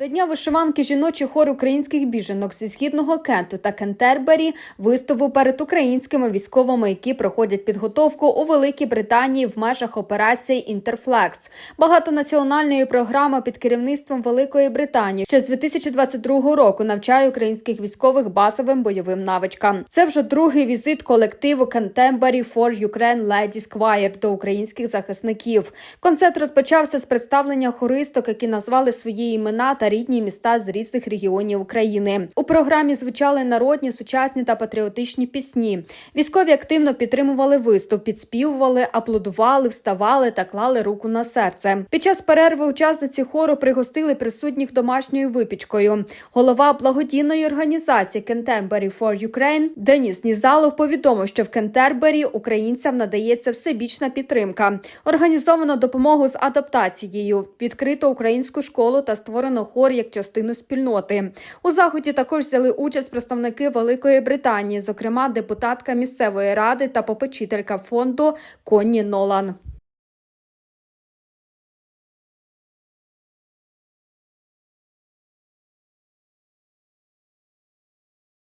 До дня вишиванки жіночий хор українських біженок зі східного Кенту та Кентербері виступив перед українськими військовими, які проходять підготовку у Великій Британії в межах операції Інтерфлекс, багатонаціональної програми під керівництвом Великої Британії, що з 2022 року навчає українських військових базовим бойовим навичкам. Це вже другий візит колективу Canterbury for Ukraine Ladies Choir до українських захисників. Концерт розпочався з представлення хористок, які назвали свої імена та рідні міста з різних регіонів України. У програмі звучали народні, сучасні та патріотичні пісні. Військові активно підтримували виступ, підспівували, аплодували, вставали та клали руку на серце. Під час перерви учасниці хору пригостили присутніх домашньою випічкою. Голова благодійної організації Canterbury for Ukraine Деніс Нізалов повідомив, що в Кентербері українцям надається всебічна підтримка. Організовано допомогу з адаптацією, відкрито українську школу та створено хор як частину спільноти. У заході також взяли участь представники Великої Британії, зокрема депутатка місцевої ради та попечителька фонду Конні Нолан.